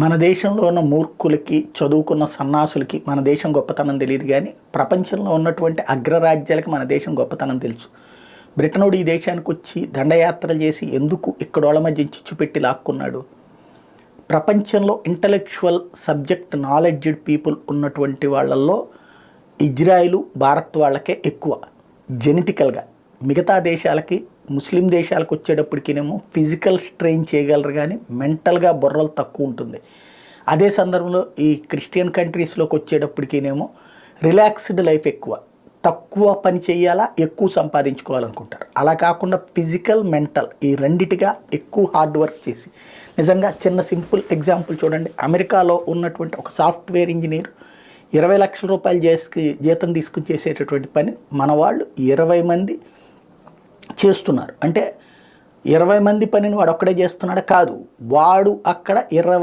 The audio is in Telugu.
మన దేశంలో ఉన్న మూర్ఖులకి చదువుకున్న సన్నాసులకి మన దేశం గొప్పతనం తెలియదు కానీ ప్రపంచంలో ఉన్నటువంటి అగ్రరాజ్యాలకి మన దేశం గొప్పతనం తెలుసు. బ్రిటనుడు ఈ దేశానికి వచ్చి దండయాత్రలు చేసి ఎందుకు ఇక్కడోళ్ళ మధ్య చిచ్చుపెట్టి లాక్కున్నాడు? ప్రపంచంలో ఇంటలెక్చువల్ సబ్జెక్ట్ నాలెడ్జ్డ్ పీపుల్ ఉన్నటువంటి వాళ్ళల్లో ఇజ్రాయిలు భారత్ వాళ్ళకే ఎక్కువ జెనెటికల్గా మిగతా దేశాలకి ముస్లిం దేశాలకు వచ్చేటప్పటికినేమో ఫిజికల్ స్ట్రెయిన్ చేయగలరు కానీ మెంటల్గా బుర్రలు తక్కువ ఉంటుంది. అదే సందర్భంలో ఈ క్రిస్టియన్ కంట్రీస్లోకి వచ్చేటప్పటికినేమో రిలాక్స్డ్ లైఫ్ ఎక్కువ. తక్కువ పని చేయాలా ఎక్కువ సంపాదించుకోవాలనుకుంటారు. అలా కాకుండా ఫిజికల్ మెంటల్ ఈ రెండిటిగా ఎక్కువ హార్డ్ వర్క్ చేసి. నిజంగా చిన్న సింపుల్ ఎగ్జాంపుల్ చూడండి. అమెరికాలో ఉన్నటువంటి ఒక సాఫ్ట్వేర్ ఇంజనీర్ ఇరవై లక్షల రూపాయలు చేసి జీతం తీసుకుని చేసేటటువంటి పని మన వాళ్ళు ఇరవై మంది చేస్తున్నారు. అంటే ఇరవై మంది పనిని వాడు ఒక్కడే చేస్తున్నాడు? కాదు. వాడు అక్కడ ఇరవై